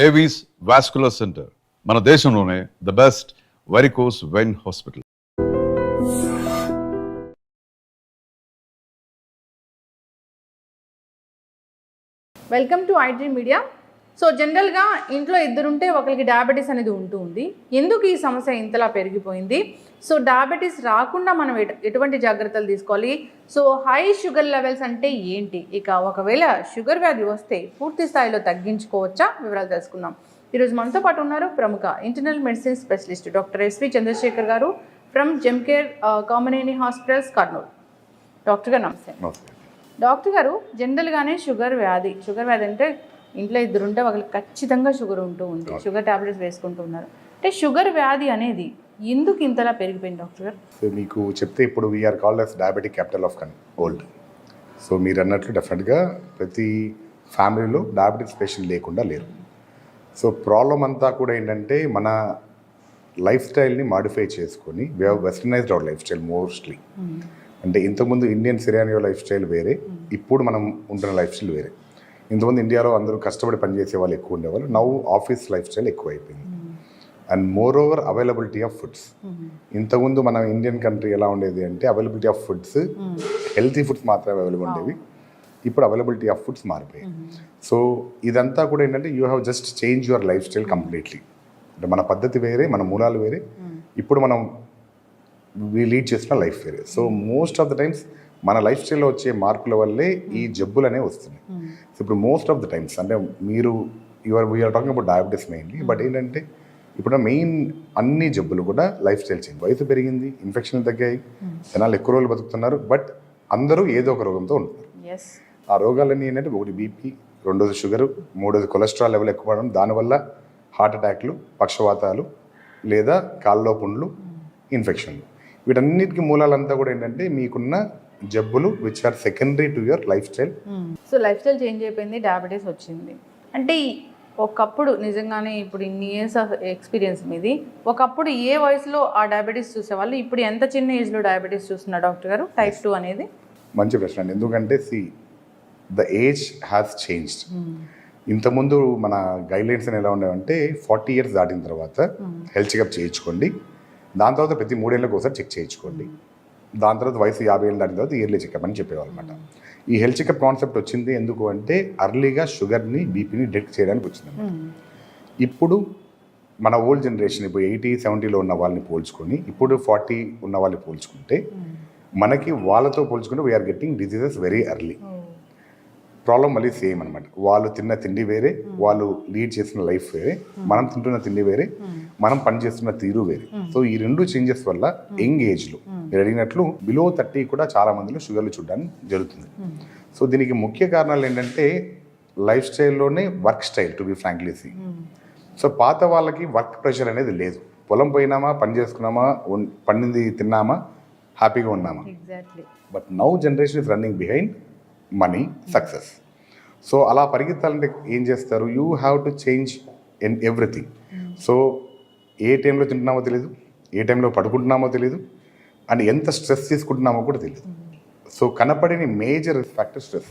Avis vascular centre మన దేశంలోనే the best varicose vein hospital welcome to IT media so జనరల్గా ఇంట్లో ఇద్దరుంటే ఒకరికి డయాబెటీస్ అనేది ఉంటూ ఉంది. ఎందుకు ఈ సమస్య ఇంతలా పెరిగిపోయింది? సో డయాబెటీస్ రాకుండా మనం ఎటు- ఎటువంటి జాగ్రత్తలు తీసుకోవాలి? సో హై షుగర్ లెవెల్స్ అంటే ఏంటి? ఇక ఒకవేళ షుగర్ వ్యాధి వస్తే పూర్తి స్థాయిలో తగ్గించుకోవచ్చా? వివరాలు తెలుసుకుందాం. ఈరోజు మనతో పాటు ఉన్నారు ప్రముఖ internal medicine specialist doctor S V Chandrasekhar గారు from Gemcare Kamineni hospitals Kurnool doctor గారు నమస్తే. డాక్టర్ గారు జనరల్గానే షుగర్ వ్యాధి. షుగర్ వ్యాధి అంటే ఇంట్లో ఇద్దరు ఉంటే వాళ్ళకి ఖచ్చితంగా షుగర్ ఉంటూ ఉంది షుగర్ టాబ్లెట్స్ వేసుకుంటూ ఉన్నారు. అంటే షుగర్ వ్యాధి అనేది ఎందుకు ఇంతలా పెరిగిపోయింది డాక్టర్ గారు? సో మీకు చెప్తే ఇప్పుడు we are called as diabetic capital of కన్ ఓల్డ్ సో మీరు అన్నట్లు డెఫినెట్గా ప్రతి ఫ్యామిలీలో డయాబెటిక్ పేషెంట్ లేకుండా లేరు. సో ప్రాబ్లం అంతా కూడా ఏంటంటే మన లైఫ్ స్టైల్ని మాడిఫై చేసుకొని we westernized our lifestyle mostly అంటే ఇంతకుముందు ఇండియన్ సిరానియో లైఫ్ స్టైల్ వేరే ఇప్పుడు మనం ఉంటున్న లైఫ్ స్టైల్ వేరే. ఇంతకుముందు ఇండియాలో అందరూ కష్టపడి పనిచేసే వాళ్ళు ఎక్కువ ఉండేవాళ్ళు. నవ్వు ఆఫీస్ లైఫ్ స్టైల్ ఎక్కువ అయిపోయింది and moreover availability of foods ఇంతకుముందు మన ఇండియన్ కంట్రీ ఎలా ఉండేది అంటే availability of foods healthy foods మాత్రమే అవైలబుల్ ఉండేవి. ఇప్పుడు అవైలబిలిటీ ఆఫ్ ఫుడ్స్ మారిపోయాయి. సో ఇదంతా కూడా ఏంటంటే you have just change your lifestyle completely అంటే మన పద్ధతి వేరే మన మూలాలు వేరే. ఇప్పుడు మనం లీడ్ చేసిన లైఫ్ వేరే. So most of the times మన లైఫ్ స్టైల్లో వచ్చే మార్పుల వల్లే ఈ జబ్బులు అనేవి వస్తున్నాయి. సో ఇప్పుడు మోస్ట్ ఆఫ్ ద టైమ్స్ అంటే మీరు your we are talking about diabetes mainly but ఏంటంటే ఇప్పుడు మెయిన్ అన్ని జబ్బులు కూడా లైఫ్ స్టైల్ చేంజ్ వయసు పెరిగింది ఇన్ఫెక్షన్లు తగ్గాయి జనాలు ఎక్కువ రోజులు బతుకుతున్నారు బట్ అందరూ ఏదో ఒక రోగంతో ఉంటున్నారు. ఆ రోగాలన్నీ ఏంటంటే ఒకటి బీపీ రెండోది షుగర్ మూడోది కొలెస్ట్రాల్ లెవెల్ ఎక్కువ అవడం దానివల్ల హార్ట్ అటాక్లు పక్షవాతాలు లేదా కాల్లో పుండ్లు ఇన్ఫెక్షన్లు వీటన్నిటికీ మూలాలంతా కూడా ఏంటంటే మీకున్న జబ్బులు which are secondary to your lifestyle so lifestyle change అయిపోయింది డయాబెటీస్ వచ్చింది. అంటే ఒకప్పుడు నిజంగానే ఇప్పుడు ఇన్ని ఇయర్స్ ఆఫ్ ఎక్స్పీరియన్స్ మీది ఒకప్పుడు ఏ వయసులో ఆ డయాబెటీస్ చూసేవాళ్ళు? ఇప్పుడు ఎంత చిన్న ఏజ్లో డయాబెటీస్ చూస్తున్నారు డాక్టర్ గారు? టైప్ టూ అనేది. మంచి ప్రశ్న అండి. ఎందుకంటే see the age has changed ఇంతకుముందు మన గైడ్లైన్స్ అని ఎలా ఉండేవంటే ఫార్టీ ఇయర్స్ దాటిన తర్వాత హెల్త్ చెకప్ చేయించుకోండి. దాని తర్వాత ప్రతి మూడేళ్ళకి ఒకసారి చెక్ చేయించుకోండి. దాని తర్వాత వయసు యాభై ఏళ్ళు దాటిన తర్వాత ఇయర్లీ చెకప్ అని చెప్పేవాళ్ళు అనమాట ఈ హెల్త్ చెకప్ కాన్సెప్ట్ వచ్చింది ఎందుకు అంటే అర్లీగా షుగర్ని బీపీని డిటెక్ట్ చేయడానికి వచ్చింది ఇప్పుడు మన ఓల్డ్ జనరేషన్ ఇప్పుడు ఎయిటీ సెవెంటీలో ఉన్న వాళ్ళని పోల్చుకొని ఇప్పుడు ఫార్టీ ఉన్న వాళ్ళని పోల్చుకుంటే మనకి వాళ్ళతో పోల్చుకుంటే we are getting diseases very early problem మళ్ళీ సేమ్ అనమాట వాళ్ళు తిన్న తిండి వేరే వాళ్ళు లీడ్ చేసిన లైఫ్ వేరే మనం తింటున్న తిండి వేరే మనం పని చేస్తున్న తీరు వేరే. సో ఈ రెండు చేంజెస్ వల్ల యంగ్ ఏజ్లో మీరు అడిగినట్లు బిలో థర్టీ కూడా చాలా మందిలో షుగర్లు చూడడానికి జరుగుతుంది. సో దీనికి ముఖ్య కారణాలు ఏంటంటే life స్టైల్లోనే work style to be frankly see so పాత వాళ్ళకి వర్క్ ప్రెషర్ అనేది లేదు. పొలం పోయినామా పని చేసుకున్నామా పండింది తిన్నామా హ్యాపీగా ఉన్నామా? But now generation is running behind money success so అలా పరిగెత్తాలంటే ఏం చేస్తారు? You have to change in everything so ఏ టైంలో తింటున్నామో తెలియదు ఏ టైంలో పడుకుంటున్నామో తెలియదు అండ్ ఎంత స్ట్రెస్ తీసుకుంటున్నామో కూడా తెలియదు సో కనపడని మేజర్ ఫ్యాక్టర్ స్ట్రెస్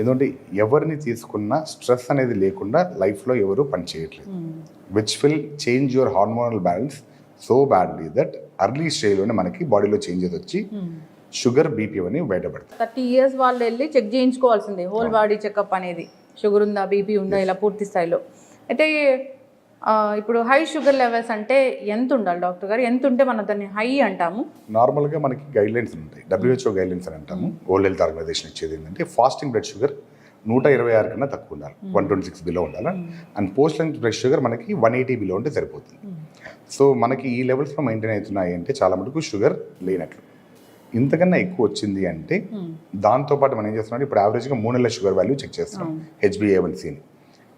ఎందుకంటే ఎవరిని తీసుకున్నా స్ట్రెస్ అనేది లేకుండా లైఫ్లో ఎవరు పనిచేయట్లేదు which will change your hormonal balance so badly that early స్టేజ్లోనే మనకి బాడీలో చేంజెస్ వచ్చి షుగర్ బీపీ అని బయటపడతాయి. థర్టీ ఇయర్స్ వాళ్ళు వెళ్ళి చెక్ చేయించుకోవాల్సిందే హోల్ బాడీ చెకప్ అనేది. షుగర్ ఉందా బీపీ ఉందా ఇలా పూర్తి స్థాయిలో. అయితే ఇప్పుడు హై షుగర్ లెవెల్స్ అంటే ఎంత ఉండాలి డాక్టర్ గారు? ఎంత ఉంటే మనం దాన్ని హై అంటాము? నార్మల్గా మనకి గైడ్ లైన్స్ ఉంటాయి డబ్ల్యూహెచ్ఓ గైడ్ లైన్స్ అని అంటాము. వరల్డ్ హెల్త్ ఆర్గనైజేషన్ ఇచ్చేది ఏంటంటే ఫాస్టింగ్ బ్లడ్ షుగర్ నూట ఇరవై ఆరు కన్నా తక్కువ ఉండాలి. వన్ ట్వంటీ సిక్స్ బిలో ఉండాలి? And post line blood sugar మనకి వన్ ఎయిటీ బిలో ఉంటే సరిపోతుంది. సో మనకి ఈ లెవెల్స్లో మెయింటైన్ అవుతున్నాయి అంటే చాలా మటుకు షుగర్ లేనట్లు. ఇంతకన్నా ఎక్కువ వచ్చింది అంటే దాంతోపాటు మనం ఏం చేస్తున్నాం ఇప్పుడు యావరేజ్గా మూడు నెలల షుగర్ వాల్యూ చెక్ చేస్తున్నాం. హెచ్బిఏవన్సీని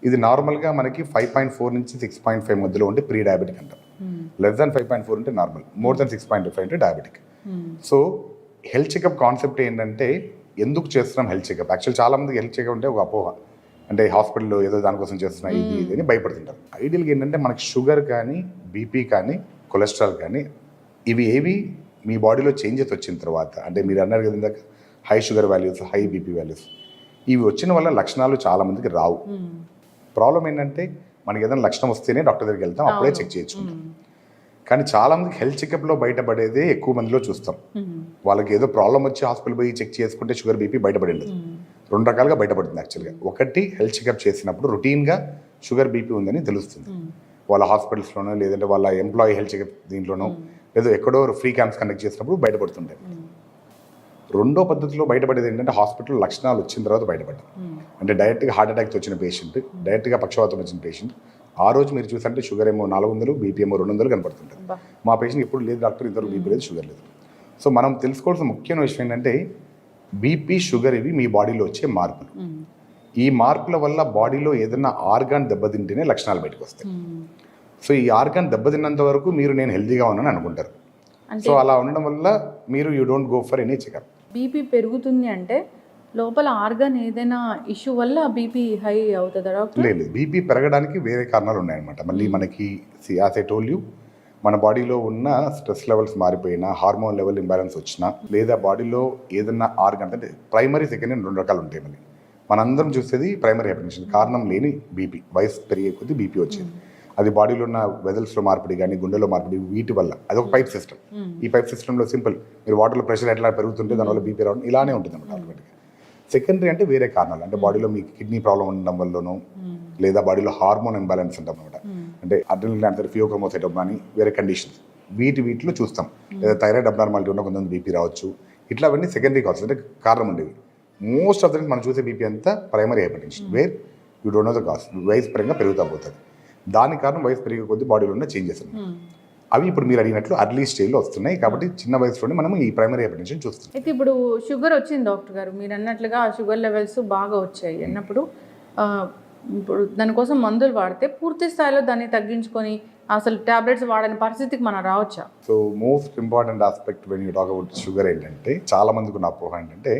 ఇది నార్మల్గా మనకి ఫైవ్ పాయింట్ ఫోర్ నుంచి సిక్స్ పాయింట్ ఫైవ్ మధ్యలో ఉంటే ప్రీ డయాబెటిక్ అంటాం less than five point four ఉంటే normal more than six point five అంటే diabetic so health checkup concept ఏంటంటే ఎందుకు చేస్తున్నాం హెల్త్ చెకప్ యాక్చువల్ చాలా మందికి హెల్త్ చెకప్ అంటే ఒక అపోహ. అంటే హాస్పిటల్లో ఏదో దానికోసం చేస్తున్నా ఇది ఇది అని భయపడుతుంటారు. ఐడియల్గా ఏంటంటే మనకి షుగర్ కానీ బీపీ కానీ కొలెస్ట్రాల్ కానీ ఇవి ఏవి మీ బాడీలో చేంజెస్ వచ్చిన తర్వాత అంటే మీరు అన్నారు కదా ఇందాక high sugar values high BP values ఇవి వచ్చిన వల్ల లక్షణాలు చాలా మందికి రావు. ప్రాబ్లం ఏంటంటే మనకి ఏదైనా లక్షణం వస్తేనే డాక్టర్ దగ్గరికి వెళ్తాం అప్పుడే చెక్ చేయించుకుంటాం. కానీ చాలా మందికి హెల్త్ చెకప్లో బయటపడేదే ఎక్కువ మందిలో చూస్తాం. వాళ్ళకి ఏదో ప్రాబ్లం వచ్చి హాస్పిటల్ పోయి చెక్ చేసుకుంటే షుగర్ బీపీ బయటపడి ఉండదు. రెండు రకాలుగా బయటపడుతుంది యాక్చువల్గా ఒకటి హెల్త్ చెకప్ చేసినప్పుడు రొటీన్గా షుగర్ బీపీ ఉందని తెలుస్తుంది. వాళ్ళ హాస్పిటల్స్లోనో లేదంటే వాళ్ళ ఎంప్లాయీ హెల్త్ చెకప్ దీంట్లోనో లేదో ఎక్కడో ఫ్రీ క్యాంప్స్ కండక్ట్ చేసినప్పుడు బయటపడుతుంటాయి. రెండో పద్ధతిలో బయటపడేది ఏంటంటే హాస్పిటల్ లక్షణాలు వచ్చిన తర్వాత బయటపడ్డాం. అంటే డైరెక్ట్గా హార్ట్ అటాక్ వచ్చిన పేషెంట్ డైరెక్ట్గా పక్షవాతం వచ్చిన పేషెంట్ ఆ రోజు మీరు చూసంటే షుగర్ ఏమో నాలుగు వందలు బీపీ ఏమో రెండు వందలు కనపడుతుంటుంది. మా పేషెంట్ ఎప్పుడు లేదు డాక్టర్ ఇద్దరు బీపీ లేదు షుగర్ లేదు. సో మనం తెలుసుకోవాల్సిన ముఖ్యమైన విషయం ఏంటంటే బీపీ షుగర్ ఇవి మీ బాడీలో వచ్చే మార్పులు. ఈ మార్పుల వల్ల బాడీలో ఏదైనా ఆర్గాన్ దెబ్బతింటేనే లక్షణాలు బయటకు వస్తాయి సో ఈ ఆర్గాన్ దెబ్బతిన్నంత వరకు మీరు నేను హెల్తీగా ఉన్నాను అనుకుంటారు. సో అలా ఉండడం వల్ల మీరు you don't go for any checkup. BP పెరుగుతుంది అంటే లోపల ఆర్గాన్ ఏదైనా ఇష్యూ వల్ల బీపీ హై అవుతుందా డాక్టర్? లేదు బీపీ పెరగడానికి వేరే కారణాలు ఉన్నాయన్నమాట. మళ్ళీ మనకి యాజ్ ఐ టోల్ యూ మన బాడీలో ఉన్న స్ట్రెస్ లెవెల్స్ మారిపోయినా హార్మోన్ లెవెల్ ఇంబ్యాలెన్స్ వచ్చినా లేదా బాడీలో ఏదన్నా ఆర్గన్ అంటే ప్రైమరీ సెకండరీ రెండు రకాలు ఉంటాయి మళ్ళీ. మనందరం చూసేది ప్రైమరీ హైపర్టెన్షన్. కారణం లేని బీపీ వయసు పెరిగే కొద్దీ బీపీ వచ్చేది. అది బాడీలో ఉన్న వెదల్స్లో మార్పిడి కానీ గుండెలో మార్పిడి వీటి వల్ల. అదొక పైప్ సిస్టమ్. ఈ పైప్ సిస్టంలో సింపుల్. మీరు వాటర్లో ప్రెషర్ ఎట్లా పెరుగుతుంటే దానివల్ల బీపీ రావడం ఇలానే ఉంటుంది అనమాట ఆటోమేటిక్గా. సెకండరీ అంటే వేరే కారణాలు. అంటే బాడీలో మీకు కిడ్నీ ప్రాబ్లం ఉండడం వల్లనో లేదా బాడీలో హార్మోన్ ఇంబ్యాలెన్స్ ఉంటాం అనమాట అంటే అడ్రినల్ అంటే ఫియోక్రోమోసైటమ్ కానీ వేరే కండిషన్స్. వీటి వీటిలో చూస్తాం. లేదా థైరాయిడ్ అబ్నార్మాలిటీ ఉన్న కొంతమంది బీపీ రావచ్చు. ఇట్లా అవన్నీ సెకండరీ కాల్స్. అంటే కారణం ఉండేవి. మోస్ట్ ఆఫ్ ద మనం చూసే బీపీ అంతా primary hypertension where you don't know the cause వయసు పరంగా పెరుగుతా పోతుంది. దాని కారణం వయసు పెరిగే కొద్దీ బాడీలో ఉన్న చేంజెస్ అవి ఇప్పుడు మీరు అడిగినట్లు అర్లీ స్టేజ్లో వస్తున్నాయి కాబట్టి చిన్న వయసులోనే మనం ఈ ప్రైమరీ హైపర్టెన్షన్ చూస్తున్నాం. అయితే ఇప్పుడు షుగర్ వచ్చింది డాక్టర్ గారు. మీరు అన్నట్లుగా షుగర్ లెవెల్స్ బాగా వచ్చాయి అన్నప్పుడు ఇప్పుడు దానికోసం మందులు వాడితే పూర్తి స్థాయిలో దాన్ని తగ్గించుకొని అసలు టాబ్లెట్స్ వాడని పరిస్థితికి మనం రావచ్చా? So most important aspect when you talk about sugar ఏంటంటే చాలా మందికి ఉన్న అపోహ ఏంటంటే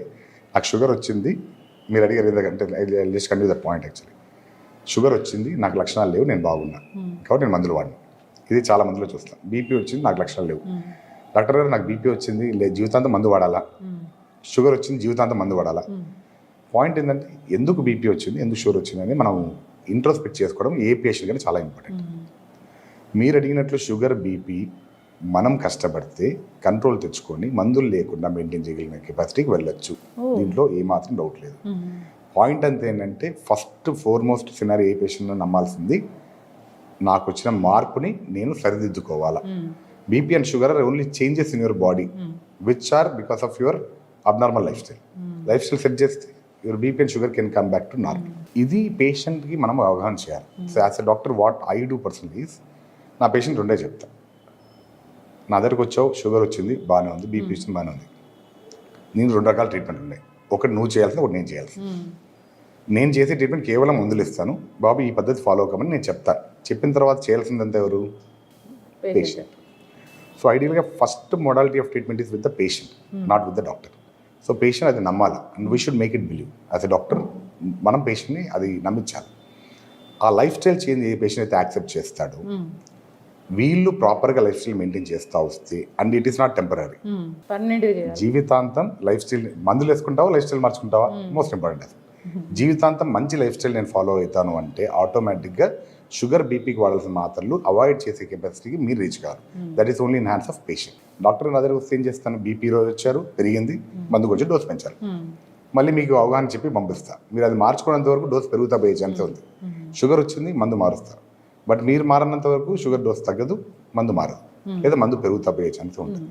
నాకు షుగర్ వచ్చింది మీరు అడిగారు ఎందుకంటే just continue that point actually sugar వచ్చింది నాకు లక్షణాలు లేవు నేను బాగున్నా. కాబట్టి నేను మందులు వాడినా. ఇది చాలా మందిలో చూస్తాను బీపీ వచ్చింది నాకు లక్షణాలు లేవు. డాక్టర్ గారు నాకు బీపీ వచ్చింది లే జీవితాంతం మందు వాడాలా? షుగర్ వచ్చింది జీవితాంతం మందు వాడాలా? పాయింట్ ఏంటంటే ఎందుకు బీపీ వచ్చింది ఎందుకు షుగర్ వచ్చింది అని మనం ఇంట్రోస్పెక్ట్ చేసుకోవడం ఏ పేషెంట్ కానీ చాలా ఇంపార్టెంట్ మీరు అడిగినట్లు షుగర్ బీపీ మనం కష్టపడితే కంట్రోల్ తెచ్చుకొని మందులు లేకుండా మెయింటైన్ చేయగలిగిన కెపాసిటీకి వెళ్ళొచ్చు. దీంట్లో ఏమాత్రం డౌట్ లేదు. పాయింట్ అంతా ఏంటంటే first foremost scenario a patient నమ్మాల్సింది నాకు వచ్చిన మార్పుని నేను సరిదిద్దుకోవాలా. BP and sugar are only changes in your body which are because of your abnormal life style. Life style set చేస్తే your BP and sugar can come back to normal. ఇది పేషెంట్కి మనం అవగాహన చేయాలి. So as a doctor what I do personal is నా patient రెండే చెప్తా. నా దగ్గరకు వచ్చావు షుగర్ వచ్చింది బాగానే ఉంది బీపీ వచ్చింది బాగానే ఉంది. నేను రెండు రకాల ట్రీట్మెంట్ ఉన్నాయి ఒకటి నువ్వు చేయాల్సింది ఒకటి నేను చేయాల్సింది. నేను చేసే ట్రీట్మెంట్ కేవలం మందులు ఇస్తాను. బాబు ఈ పద్ధతి ఫాలో అవ్వమని నేను చెప్తాను చెప్పిన తర్వాత చేయాల్సిందంతా ఎవరు? Patient. So ఐడియల్గా first modality of treatment is with the patient not with the doctor so patient అది నమ్మాలి and we should make it believe as a doctor మనం పేషెంట్ని అది నమ్మించాలి. ఆ లైఫ్ స్టైల్ చేంజ్ ఏ పేషెంట్ అయితే యాక్సెప్ట్ చేస్తాడో వీళ్ళు ప్రాపర్గా లైఫ్ స్టైల్ మెయింటైన్ చేస్తూ వస్తే and it is not temporary జీవితాంతం లైఫ్ స్టైల్ మందులు వేసుకుంటావా లైఫ్ స్టైల్ మార్చుకుంటావా మోస్ట్ ఇంపార్టెంట్ అది. జీవితాంతం మంచి లైఫ్ స్టైల్ నేను ఫాలో అవుతాను అంటే ఆటోమేటిక్గా షుగర్ బీపీకి వాడాల్సిన మాత్రలు అవాయిడ్ చేసే కెపాసిటీకి మీరు రీచ్ కాదు that is only in hands of patient doctor నా దగ్గర వస్తే ఏం చేస్తాను? బీపీ రోజు వచ్చారు పెరిగింది మందు కొంచెం డోస్ పెంచాలి మళ్ళీ మీకు అవగాహన చెప్పి పంపిస్తా. మీరు అది మార్చుకున్నంత వరకు డోస్ పెరుగుతా పోయే ఛాన్స్ ఉంది. షుగర్ వచ్చింది మందు మారుస్తారు. బట్ మీరు మారనంత వరకు షుగర్ డోస్ తగ్గదు మందు మారదు. లేదా మందు పెరుగుతా పోయే ఛాన్స్ ఉంటుంది.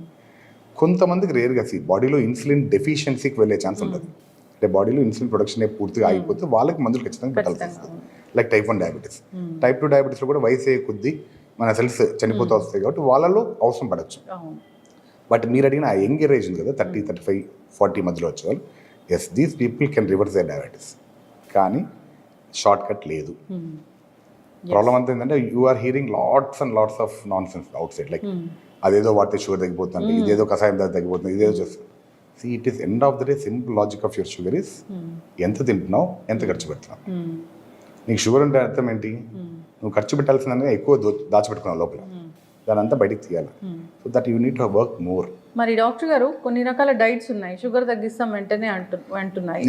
కొంతమందికి రేర్గా సి బాడీలో ఇన్సులిన్ డెఫిషియన్సీకి వెళ్ళే ఛాన్స్ ఉంటుంది. అంటే బాడీలో ఇన్సులిన్ ప్రొడక్షన్ పూర్తిగా అయిపోతే వాళ్ళకి మందులు ఖచ్చితంగా పెట్టాల్సి వస్తుంది. Like type one diabetes. Type two డయాబెటీస్లో కూడా వయసు అయ్యే కొద్దీ మన సెల్స్ చనిపోతూ వస్తాయి కాబట్టి వాళ్ళలో అవసరం పడవచ్చు బట్ మీరు అడిగిన ఆ యంగ్ ఏజ్ ఉంది కదా థర్టీ థర్టీ ఫైవ్ ఫార్టీ మధ్యలో వచ్చేవాళ్ళు yes these people can reverse the diabetes కానీ షార్ట్ కట్ లేదు ప్రాబ్లం అంతా ఏంటంటే you are hearing lots and lots of nonsense outside like అదేదో వాడితే షుగర్ తగ్గిపోతుంది ఇదేదో కషాయం తాగితే తగ్గిపోతుంది ఇదేదో చేస్తుంది see it is end of the day simple logic of your sugar is ఎంత తింటున్నావు ఎంత ఖర్చు పెడుతున్నావు? నీకు షుగర్ ఉంటే అర్థం ఏంటి? నువ్వు ఖర్చు పెట్టాల్సిందని ఎక్కువ దాచిపెట్టుకున్నావు లోపల. దాని అంతా బయటికి తీయాలి. So that you need to work more మరి డాక్టర్ గారు కొన్ని రకాల డైట్స్ ఉన్నాయి షుగర్ తగ్గిస్తాం వెంటనే అంటు అంటున్నాయి.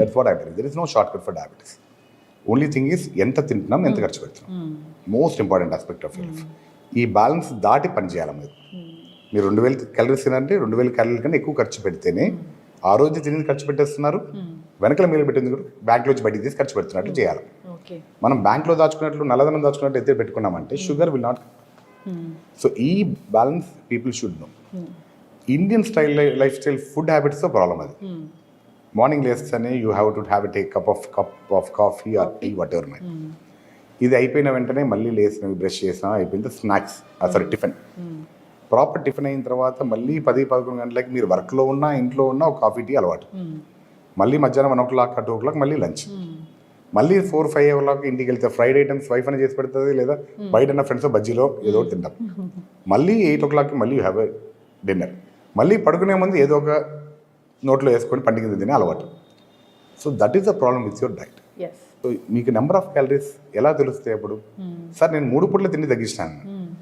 That's what I there is no short cut for diabetes only thing is ఎంత తింటున్నాం ఎంత ఖర్చు పెడుతున్నాం. Most important aspect of life ఈ బ్యాలెన్స్ దాటి పని చేయాలి మీరు మీరు రెండు వేలు క్యాలరీస్ తినంటే రెండు వేల క్యాలరీల కన్నా ఎక్కువ ఖర్చు పెడితేనే ఆ రోజు తినేది ఖర్చు పెట్టేస్తున్నారు. వెనకల మీరు పెట్టింది కూడా బ్యాంక్లో వచ్చి బయటికి తీసి ఖర్చు పెడుతున్నట్లు చేయాలి. మనం బ్యాంక్లో దాచుకున్నట్లు నల్లధనం దాచుకున్నట్టు అయితే పెట్టుకున్నామంటే షుగర్ విల్ నాట్ సో ఈ balance people should know Indian style life style food హ్యాబిట్స్తో problem అది. Morning లేస్తేనే you have to have take cup of cup of coffee or tea whatever my ఇది అయిపోయిన వెంటనే మళ్ళీ లేసినవి బ్రష్ చేసినా అయిపోయింది snacks. Sorry tiffin. Proper tiffin అయిన తర్వాత మళ్ళీ పది పదకొండు గంటలకి మీరు వర్క్లో ఉన్నా ఇంట్లో ఉన్నా ఒక కాఫీ టీ అలవాటు. మళ్ళీ మధ్యాహ్నం one o'clock two o'clock మళ్ళీ లంచ్. మళ్ళీ ఫోర్ ఫైవ్ ఓ క్లాక్ ఇంటికి వెళ్తే ఫ్రైడ్ ఐటమ్స్ వైఫ్ అని చేసి పెడుతుంది లేదా బయట ఉన్న ఫ్రెండ్స్ బజ్జీలో ఏదో ఒకటి తింటాం. మళ్ళీ ఎయిట్ ఓ క్లాక్కి మళ్ళీ హ్యావ్ డిన్నర్. మళ్ళీ పడుకునే ముందు ఏదో ఒక నోట్లో వేసుకొని పండుగ కింద తినే అలవాటు. So that is the problem with your diet so మీకు నెంబర్ ఆఫ్ క్యాలరీస్ ఎలా తెలుస్తాయి అప్పుడు? సార్ నేను మూడు పూట్ల తిండి తగ్గించాను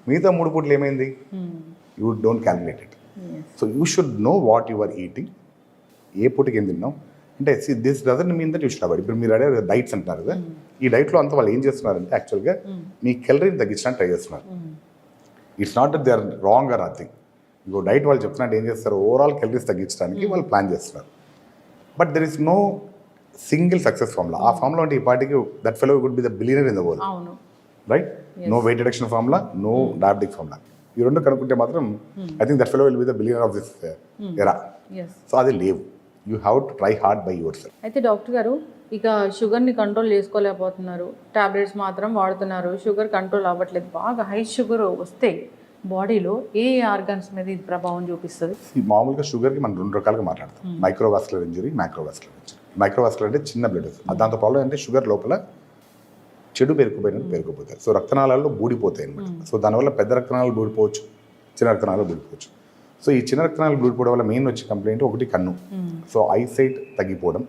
మిగతా మూడు పూట్లు ఏమైంది? You don't calculate it so you should know what you are eating ఏ పూటకి ఏం తిన్నాం అంటే this doesn't mean that you should avoid ఇప్పుడు మీరు అడే డైట్స్ అంటున్నారు కదా. ఈ డైట్లో అంతా వాళ్ళు ఏం చేస్తున్నారంటే యాక్చువల్గా మీ కెలరీని తగ్గించడానికి ట్రై చేస్తున్నారు. It's not they are wrong or nothing ఇంకో డైట్ వాళ్ళు చెప్తున్నట్టు ఏం చేస్తారు? ఓవరాల్ కెలరీస్ తగ్గించడానికి వాళ్ళు ప్లాన్ చేస్తున్నారు. But there is no single success formula ఆ ఫార్ములా అంటే ఈ పార్టీకి that fellow would be the billionaire in the world right no weight reduction formula no diabetic formula ఈ రెండు కనుక్కుంటే మాత్రం I think that fellow will be the billionaire of this era so అది లేవు. You have to try hard by yourself అయితే doctor గారు ఇక షుగర్ని కంట్రోల్ చేసుకోలేకపోతున్నారు. టాబ్లెట్స్ మాత్రం వాడుతున్నారు. షుగర్ కంట్రోల్ అవ్వట్లేదు. బాగా హై షుగర్ వస్తే బాడీలో ఏ ఆర్గన్స్ మీద ఇది ప్రభావం చూపిస్తుంది? మామూలుగా షుగర్కి మనం రెండు రకాలుగా మాట్లాడతాం. Microvascular injury microvascular injury. Microvascular అంటే చిన్న బ్లడ్ దాంతో ప్రాబ్లం అంటే షుగర్ లోపల చెడు పేరుకుపోయినట్టు పేరుకుపోతాయి. సో రక్తనాళాల్లో బూడిపోతాయి అనమాట సో దానివల్ల పెద్ద రక్తనాళాలు బూడిపోవచ్చు చిన్న రక్తనాళాలు బూడిపోవచ్చు. సో ఈ చిన్న రక్తనాళాలు బూడిపోవడం వల్ల మెయిన్ వచ్చే కంప్లైంట్ ఒకటి కన్ను. సో ఐసైట్ తగ్గిపోవడం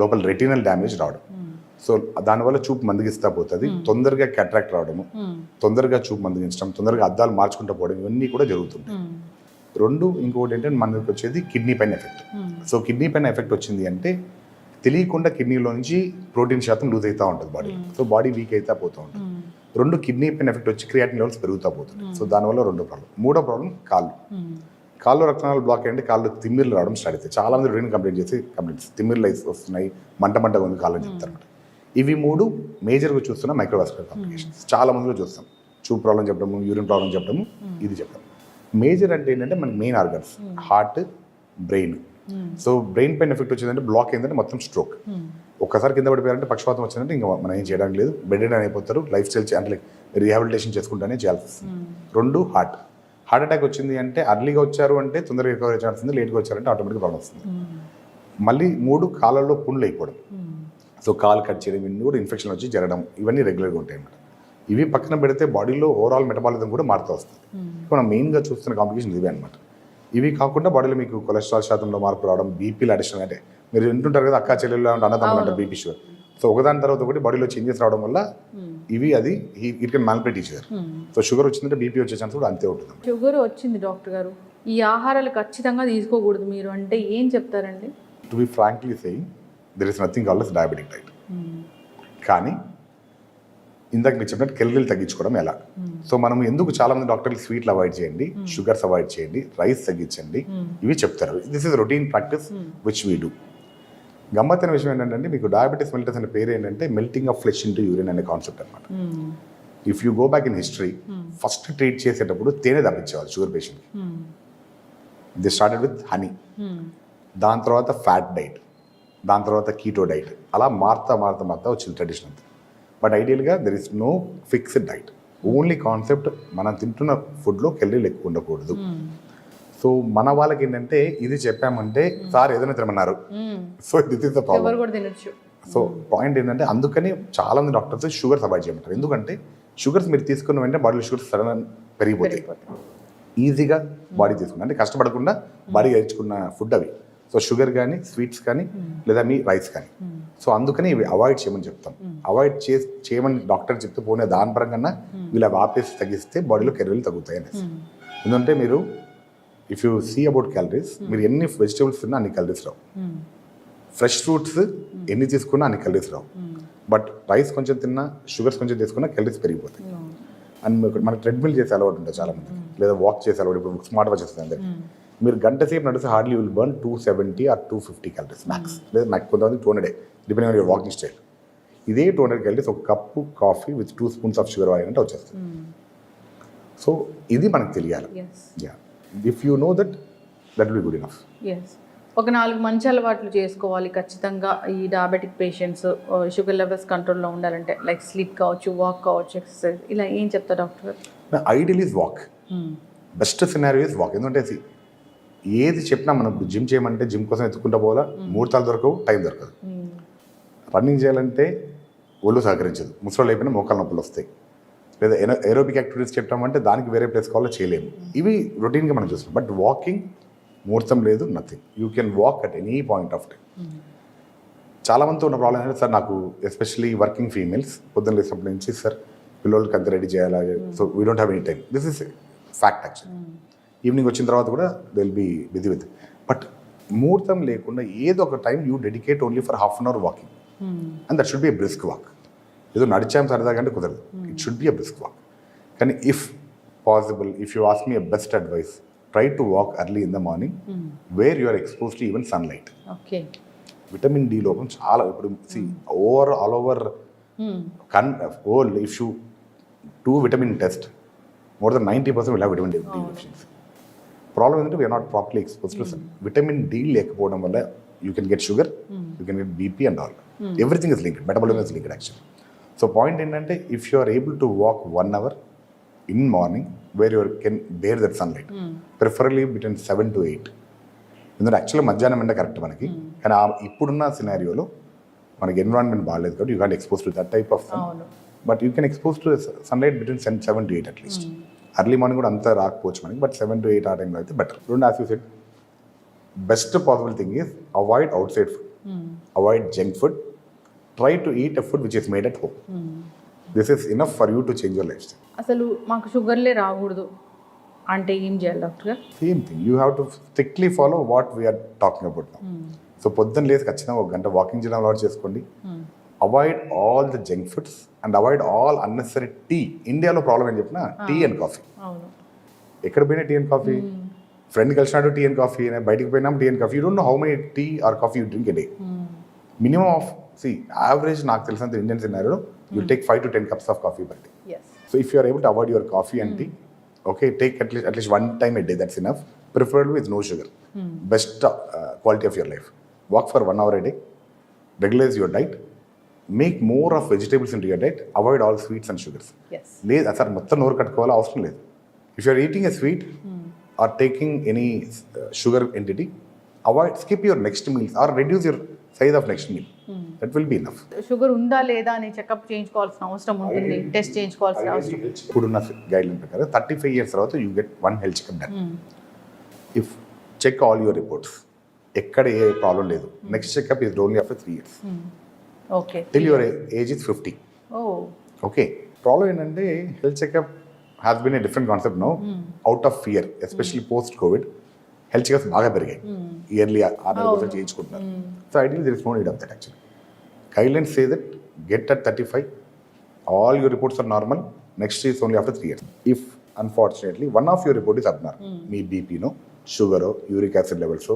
లోపల రెటినల్ డ్యామేజ్ రావడం. సో దానివల్ల చూపు మందగిస్తా పోతుంది. తొందరగా క్యాట్రాక్ట్ రావడము తొందరగా చూపు మందగించడం తొందరగా అద్దాలు మార్చుకుంటూ పోవడం ఇవన్నీ కూడా జరుగుతుంటాయి. రెండు ఇంకొకటి ఏంటంటే మనకి వచ్చేది కిడ్నీ పైన ఎఫెక్ట్. సో కిడ్నీ పైన ఎఫెక్ట్ వచ్చింది అంటే తెలియకుండా కిడ్నీలో నుంచి ప్రోటీన్ శాతం లూజ్ అవుతూ ఉంటుంది బాడీ. సో బాడీ వీక్ అవుతా పోతూ ఉంటుంది. రెండు కిడ్నీ పైన ఎఫెక్ట్ వచ్చి క్రియాటిన్ లెవెల్స్ పెరుగుతూ పోతుంది. సో దానివల్ల రెండో ప్రాబ్లం. మూడో ప్రాబ్లం కాళ్ళు. కాళ్ళు రక్తనాలు బ్లాక్ అయ్యండి కాళ్ళు తిమ్మిర్లు రావడం స్టార్ట్ అవుతాయి. చాలా మంది రెండు కంప్లైంట్ చేసి కంప్లైంట్స్ తిమ్మిర్లు వస్తున్నాయి మంట మంటగా ఉంది కాళ్ళు అని చెప్తారు ఇవి మూడు మేజర్గా చూస్తున్న మైక్రోవాస్కులర్ కాంప్లికేషన్స్. చాలా మందిలో చూస్తాం. చూపు ప్రాబ్లం చెప్పడము యూరిన్ ప్రాబ్లం చెప్పడము ఇది చెప్పడం. మేజర్ అంటే ఏంటంటే మనకి main organs heart brain. So brain పైన ఎఫెక్ట్ వచ్చిందంటే బ్లాక్ అయిందంటే మొత్తం స్ట్రోక్. ఒక్కసారి కింద పడిపోయారంటే పక్షపాతం వచ్చిందంటే ఇంకా మనం ఏం చేయడానికి లేదు. బెడ్ అయిపోతారు లైఫ్ స్టైల్ అంటే రీహాబిలిటేషన్ చేసుకుంటానే చేయాల్సి వస్తుంది. రెండు హార్ట్. హార్ట్ అటాక్ వచ్చింది అంటే అర్లీగా వచ్చారు అంటే తొందరగా రికవర్ ఉంది లేట్గా వచ్చారంటే ఆటోమేటిక్ ప్రాబ్లం వస్తుంది. మళ్ళీ మూడు కాళ్ళల్లో పుండ్లు అయిపోవడం. సో కాలు కట్ చేయడం ఇవన్నీ కూడా ఇన్ఫెక్షన్ వచ్చి జరగడం ఇవన్నీ రెగ్యులర్గా ఉంటాయి అన్నమాట. ఇవి పక్కన పెడితే బాడీలో ఓవరాల్ మెటబాలిజం కూడా మారుతూ వస్తుంది. మనం మెయిన్గా చూస్తున్న కాంప్లికేషన్ ఇవే అనమాట ఇవి కాకుండా బాడీలో మీకు కొలెస్ట్రాల్ శాతంలో మార్పు రావడం బీపీలు అడిషన్ అంటే మీరు వింటుంటారు కదా అక్క చెల్లెళ్ళు అంటే అన్నదమ్ములు అంటారు బీపీ షుగర్ సో ఒకదాని తర్వాత ఒకటి బాడీలో చేంజెస్ రావడం వల్ల ఇవి అది ఇట్ కెన్ మ్యాల్పేట్ ఇచ్చారు సో షుగర్ వచ్చిందంటే బీపీ వచ్చే ఛాన్స్ కూడా అంతే ఉంటుంది షుగర్ వచ్చింది డాక్టర్ గారు. ఈ ఆహారాలు ఖచ్చితంగా తీసుకోకూడదు మీరు అంటే ఏం చెప్తారండి? To be frankly saying there is nothing calls diabetic diet కానీ ఇందాక మీరు చెప్పినట్టు కెలరీలు తగ్గించుకోవడం ఎలా? సో మనం ఎందుకు చాలా మంది డాక్టర్లు స్వీట్లు అవాయిడ్ చేయండి షుగర్స్ అవాయిడ్ చేయండి రైస్ తగ్గించండి ఇవి చెప్తారు. This is routine practice which we do గమ్మత్తైన విషయం ఏంటంటే మీకు డయాబెటీస్ మెల్టస్ అనే పేరు ఏంటంటే melting of flesh into urine అనే కాన్సెప్ట్ అనమాట if you go back in history first treat చేసేటప్పుడు తేనె తప్పించేవాళ్ళు షుగర్ పేషెంట్కి ది స్టార్టెడ్ విత్ హనీ దాని తర్వాత ఫ్యాట్ డైట్ దాని తర్వాత కీటో డైట్ అలా మారుతా మారుతా మారుతా వచ్చింది ట్రెడిషన్ అంతా. But ఐడియల్గా there is no fixed diet only concept మనం తింటున్న ఫుడ్లో కెలరీలు ఎక్కువ ఉండకూడదు. సో మన వాళ్ళకి ఏంటంటే ఇది చెప్పామంటే సార్ ఏదైనా తినమన్నారు. So this is the problem so point ఏంటంటే అందుకని చాలా మంది డాక్టర్స్ షుగర్స్ అవాయిడ్ చేయమంటారు. ఎందుకంటే షుగర్స్ మీరు తీసుకున్న వెంటనే బాడీలో షుగర్స్ సడన్ పెరిగిపోతాయి. ఈజీగా బాడీ తీసుకున్నా. అంటే కష్టపడకుండా బాడీ గెలుచుకున్న ఫుడ్ అవి. సో షుగర్ కానీ స్వీట్స్ కానీ లేదా మీ రైస్ కానీ. సో అందుకని ఇవి అవాయిడ్ చేయమని చెప్తాం. అవాయిడ్ చే చేయమని డాక్టర్ చెప్తూ పోనే దాని పరంగా వీళ్ళు అవి ఆపేసి తగ్గిస్తే బాడీలో కెరీలు తగ్గుతాయి అనేసి. ఎందుకంటే మీరు if you see about calories మీరు ఎన్ని వెజిటేబుల్స్ తిన్నా అన్ని క్యాలరీస్ రావు. ఫ్రెష్ ఫ్రూట్స్ ఎన్ని తీసుకున్నా అన్ని క్యాలరీస్ రావు. బట్ రైస్ కొంచెం తిన్నా షుగర్స్ కొంచెం తీసుకున్నా క్యాలరీస్ పెరిగిపోతాయి. అండ్ మనకి ట్రెడ్మిల్ చేసే అలవాటు ఉంటుంది చాలా మంది లేదా వాక్ చేసే అలవాటు ఇప్పుడు స్మార్ట్ వాచ్ వస్తుంది అందరికి. మీరు గంట సేపు నడిస్తే hardly will burn two seventy or two fifty calories max లేదా నాకు కొంతమంది two hundred depending on your walking style ఇదే టూ హండ్రెడ్ క్యాలరీస్ ఒక cup coffee with two spoons of sugar అంటే వచ్చేస్తుంది. సో ఇది మనకు తెలియాలి. If you know that that will good enough ఒక నాలుగు మంచి అలవాట్లు చేసుకోవాలి ఖచ్చితంగా ఈ డయాబెటిక్ పేషెంట్స్ షుగర్ లెవెల్స్ కంట్రోల్లో ఉండాలంటే లైక్ స్లీప్ కావచ్చు వాక్ కావచ్చు ఎక్సర్సైజ్ ఇలా ఏం చెప్తా doctor? Ideal is walk best scenario is walk ఎందుకంటే ఏది చెప్పినా మనం జిమ్ చేయమంటే జిమ్ కోసం ఎత్తుకుంటా పోవాలా? ముహూర్తాలు దొరకవు టైం దొరకదు. రన్నింగ్ చేయాలంటే ఒళ్ళు సహకరించదు. ముసలు అయిపోయినా మోకాలు నొప్పులు వస్తాయి. లేదా ఎనో ఏరోబిక్ యాక్టివిటీస్ చెప్పామంటే దానికి వేరే ప్లేస్ కావాలో చేయలేము. ఇవి రొటీన్గా మనం చూస్తాం బట్ వాకింగ్ ముహూర్తం లేదు nothing. You can walk at any point of time చాలా మందితో ఉన్న ప్రాబ్లం ఏంటంటే సార్ నాకు ఎస్పెషల్లీ వర్కింగ్ ఫీమేల్స్ పొద్దున్న లేచినప్పటి నుంచి సార్ పిల్లలకి అంత రెడీ చేయాలి. So we don't have any time. This is fact actually. Evening వచ్చిన తర్వాత కూడా will be busy with but ముహూర్తం లేకుండా ఏదో ఒక time you dedicate only for half an hour walking and that should be a brisk walk ఏదో నడిచాం సరదాగా అంటే కుదరదు. It should be a brisk walk కానీ if possible if you ask me a best advice try to walk early in the morning where you are expose to even sunlight okay vitamin D లోపం చాలా ఇప్పుడు see over all over కన్ whole if you do vitamin test more than ninety percent will vitamin D deficiency problem ఏంటంటే we are not properly expose to sun vitamin D లేకపోవడం వల్ల you can get sugar you can get BP and all everything is linked metabolism is linked actual so point ఏంటంటే if you are able to walk one hour in morning where your can bear that sunlight preferably between seven to eight ఎందుకంటే యాక్చువల్గా మధ్యాహ్నం ఎండ correct మనకి. కానీ ఆ ఇప్పుడున్న సినారియోలో మనకి ఎన్విరాన్మెంట్ బాగాలేదు కాబట్టి you can't expose to that type of sun but you can expose to sunlight between seven to eight at least early morning కూడా అంత రాకపోవచ్చు మనకి బట్ సెవెన్ టు ఎయిట్ ఆ టైంలో అయితే బెటర్ రెండు as you set best possible thing is avoid outside food avoid junk food try to eat a food which is made at home this is enough for you to change your life style అసలు మాకు షుగర్లే రాకూడదు. అంటే ఏం చేయాలి doctor గారు? Same thing you have to strictly follow what we are talking about so పొద్దున్న లేసి ఖచ్చితంగా ఒక గంట వాకింగ్ చేయడం అలవాటు చేసుకోండి. Avoid all the junk foods and avoid all unnecessary tea ఇండియాలో ప్రాబ్లం ఏం చెప్పినా టీ అండ్ కాఫీ ఎక్కడ పోయినా టీ అండ్ కాఫీ ఫ్రెండ్ కలిసినాడు టీ అండ్ కాఫీ బయటికి పోయినాం tea and coffee you don't know how many tea or coffee you drink a day minimum of see average నాకు తెలిసినంత Indian scenario you take five to ten cups of coffee per day yes So if you are able to avoid your coffee and tea, okay, take at least at least one time a day. That's enough. Preferably with no sugar. Best uh, quality of your life. Walk for one more of vegetables into your diet. Avoid all sweets and sugars. Yes లేదు sir మొత్తం నోరు కట్టుకోవాలో అవసరం లేదు. If you're eating a sweet or taking any sugar entity avoid skip your next meals or reduce your size of next meal that will be enough sugar ఉందా లేదా అని checkup చేయించుకోవాల్సిన అవసరం ఉంటుంది. టెస్ట్ చేయించుకోవాల్సిన అవసరం ఇప్పుడున్న గైడ్ లైన్ ప్రకారం thirty five years తర్వాత you get one health checkup done if check all your reports ఎక్కడ ఏ ప్రాబ్లం లేదు. Next checkup is only after three years okay till your age is fifty okay problem ఏంటంటే health checkup has been a different concept no out of fear especially post covid health checkups బాగా పెరిగాయి. Yearly ఆరు నెలల కోసం చేయించుకుంటున్నారు. So ideal there is no need of that actually guidelines say that get at thirty five all your reports are normal next is only after three years if unfortunately one of your report is abnormal మీ బీపీనో షుగరో uric acid levels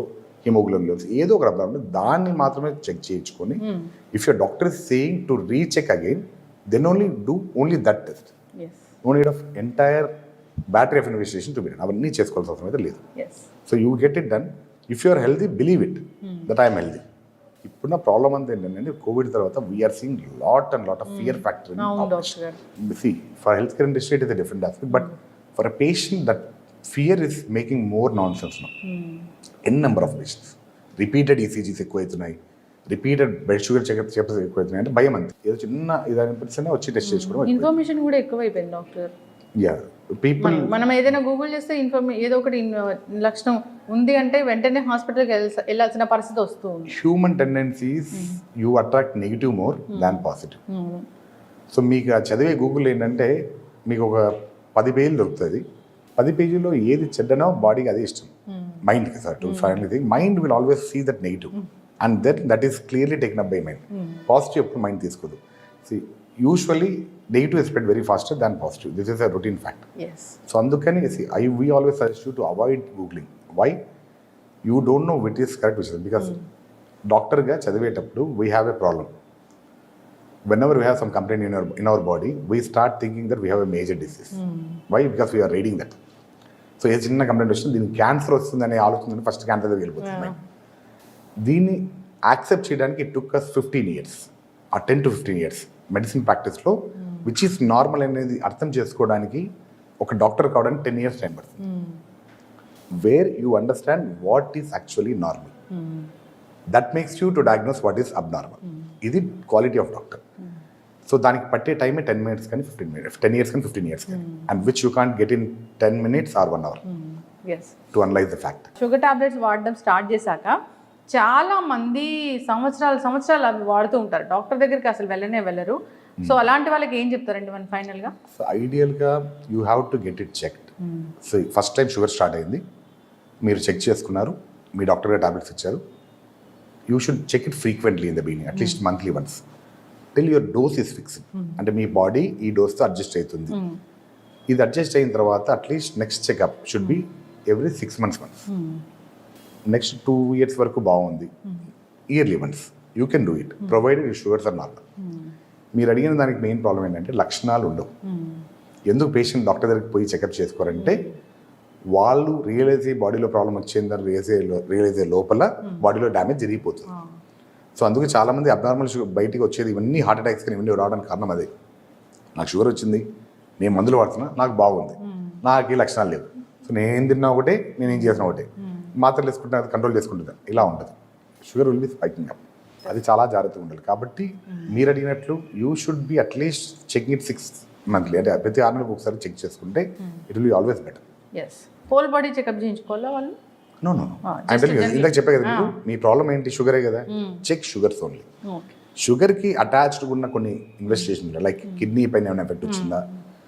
haemoglobin levels ఏదో ఒక abnormal దాన్ని మాత్రమే check చేయించుకొని if your doctor is saying to recheck again then only do only that test no need of entire battery of investigation to be అవన్నీ చేసుకోవాల్సిన అవసరం అయితే లేదు. So you get it done if you are healthy believe it that I'm healthy ఇప్పుడున్న problem అంతా ఏంటంటే Covid తర్వాత we're seeing lot and lot of fear factor doctor గారు. See for healthcare industry it is a different aspect but for fear is making more nonsense now. N number of patients repeated ECGs ఎక్కువ అవుతున్నాయి repeated blood sugar checkup checkups ఎక్కువ అవుతున్నాయి అంటే భయం అంతే. ఏదో చిన్న ఇది అనిపిస్తేనే వచ్చి టెస్ట్ చేసుకోవడం ఇన్ఫర్మేషన్ కూడా ఎక్కువైపోయింది డాక్టర్. యా పీపుల్ మనం ఏదైనా గూగుల్ చేస్తే ఇన్ఫర్మే ఏదో ఒకటి లక్షణం ఉంది అంటే వెంటనే హాస్పిటల్కి వెళ్ళాల్సి- వెళ్ళాల్సిన పరిస్థితి వస్తూ ఉంది. Human tendencies you attract negative more than positive. So మీకు ఆ చదివే గూగుల్ ఏంటంటే మీకు ఒక పది పేజీలు దొరుకుతుంది పది పేజీలో ఏది చెడ్డనో బాడీకి అదే ఇష్టం. మైండ్కి sir to final thing mind will always see that negative and then that is clearly taken up by mind positive ఎప్పుడు మైండ్ తీసుకోదు. Negative is spread very faster than positive. This is a routine fact. Yes so అందుకని we always suggest you to avoid googling. Why? You don't know which is correct which is because డాక్టర్గా చదివేటప్పుడు we have a problem whenever we have some complaint in our in our body we start thinking that we have a major disease why because we're reading that so ఏ చిన్న complaint వచ్చింది దీనికి cancer వస్తుందనే ఆలోచన first cancer దగ్గర వెళ్ళిపోతుంది. దీన్ని accept చేయడానికి it took us fifteen years ఆ ten to fifteen years medicine ప్రాక్టీస్లో which is normal అనేది అర్థం చేసుకోవడానికి ఒక డాక్టర్ కావడానికి టెన్ ఇయర్స్ టైం పడుతుంది. Where you understand what is actually normal that makes you to diagnose what is abnormal ఇది quality of doctor so దానికి పట్టే టైమే టెన్ మినిట్స్ కానీ ఫిఫ్టీన్ మినిట్స్ టెన్ ఇయర్స్ కానీ ఫిఫ్టీన్ ఇయర్స్ కానీ. And which you can't get in ten minutes or one hour to analyse the fact sugar tablets వాడడం start చేశాక చాలా మంది సంవత్సరాలు సంవత్సరాలు అవి వాడుతూ ఉంటారు. డాక్టర్ దగ్గరికి అసలు వెళ్ళనే వెళ్ళరు. సో అలాంటి వాళ్ళకి ఏం చెప్తారండి మన ఫైనల్గా so ఐడియల్గా you have to get it checked so first time sugar start అయింది. మీరు చెక్ చేసుకున్నారు. మీ డాక్టర్ గారు టాబ్లెట్స్ ఇచ్చారు. You should check it frequently in the beginning at least monthly once till your dose is fixed అంటే మీ body ఈ డోస్తో అడ్జస్ట్ అవుతుంది. ఇది అడ్జస్ట్ అయిన తర్వాత at least next checkup should be every six months once next two years వరకు బాగుంది. Yearly once you can do it provided you sugars are normal మీరు అడిగిన దానికి మెయిన్ ప్రాబ్లం ఏంటంటే లక్షణాలు ఉండవు. ఎందుకు పేషెంట్ డాక్టర్ దగ్గరికి పోయి చెకప్ చేసుకోరంటే వాళ్ళు రియలైజ్ అయ్యి బాడీలో ప్రాబ్లం వచ్చిందని రియలైజ్ రియలైజ్ అయ్యే లోపల బాడీలో డ్యామేజ్ జరిగిపోతుంది. సో అందుకే చాలామంది అబ్నార్మల్ షుగర్ బయటికి వచ్చేది ఇవన్నీ హార్ట్ అటాక్స్ కానీ ఇవన్నీ రావడానికి కారణం అదే. నాకు షుగర్ వచ్చింది నేను మందులు వాడుతున్నా నాకు బాగుంది. నాకు ఈ లక్షణాలు లేవు. సో నేను తిన్నా ఒకటే నేను ఏం చేసిన ఒకటే. మాత్రలు వేసుకుంటే అది కంట్రోల్ చేసుకుంటుంది ఇలా ఉంటుంది. Sugar will be spiking up అది చాలా జాగ్రత్తగా ఉండాలి. కాబట్టి మీరు అడిగినట్లు you should be at least checking it six monthly అంటే ప్రతి ఆరు నెలలకు ఒకసారి చెక్ చేసుకుంటే it will be always better whole body checkup చేయించుకోవాలా వాళ్ళు? No no Ah, just generally. ఇందాక చెప్పే కదా మీకు మీ ప్రాబ్లం ఏంటి? షుగరే కదా? చెక్ షుగర్స్ ఓన్లీ షుగర్కి అటాచ్డ్ ఉన్న కొన్ని ఇన్వెస్టిగేషన్ లైక్ కిడ్నీ పైన ఏమైనా ఎఫెక్ట్ వచ్చిందా?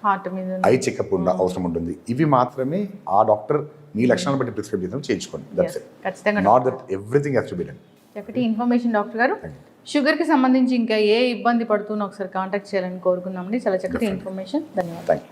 హార్ట్ మీద ఐ చెకప్ ఉండ అవసరం ఉంటుంది. ఇవి మాత్రమే ఆ డాక్టర్ మీ లక్షణాలు బట్టి ప్రిస్క్రైబ్ చేసిన చేయించుకోండి. దట్స్ ఖచ్చితంగా not that everything has to be done చక్కటి ఇన్ఫర్మేషన్ డాక్టర్ గారు షుగర్కి సంబంధించి ఇంకా ఏ ఇబ్బంది పడుతున్నా ఒకసారి కాంటాక్ట్ చేయాలని కోరుకుందామండి. చాలా చక్కటి ఇన్ఫర్మేషన్ ధన్యవాదాలు.